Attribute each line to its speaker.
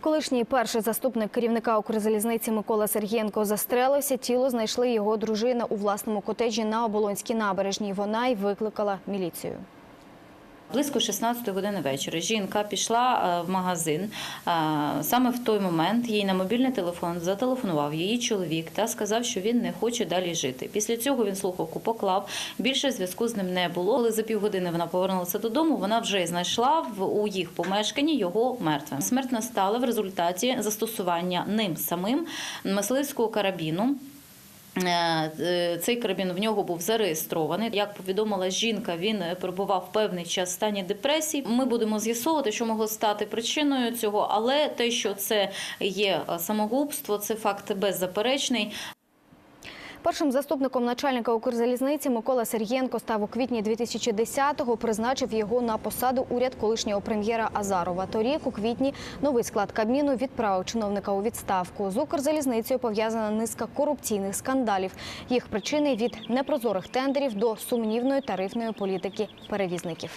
Speaker 1: Колишній перший заступник керівника Укрзалізниці Микола Сергієнко застрелився. Тіло знайшли його дружина у власному котеджі на Оболонській набережній. Вона й викликала міліцію.
Speaker 2: Близько 16 години вечора жінка пішла е, в магазин. Е, Саме в той момент їй на мобільний телефон зателефонував її чоловік та сказав, що він не хоче далі жити. Після цього він слухавку поклав. Більше зв'язку з ним не було. Коли за півгодини вона повернулася додому, вона вже знайшла в у їх помешканні його мертвим. Смерть настала в результаті застосування ним самим мисливського карабіну. Е, е, Цей карабін в нього був зареєстрований. Як повідомила жінка, він е, перебував певний час в стані депресії. Ми будемо з'ясовувати, що могло стати причиною цього, але те, що це є самогубство, це факт беззаперечний.
Speaker 1: Першим заступником начальника Укрзалізниці Микола Сергієнко став у квітні 2010-го. Призначив його на посаду уряд колишнього прем'єра Азарова. Торік у квітні новий склад Кабміну відправив чиновника у відставку. З Укрзалізницею пов'язана низка корупційних скандалів. Їх причини від непрозорих тендерів до сумнівної тарифної політики перевізників.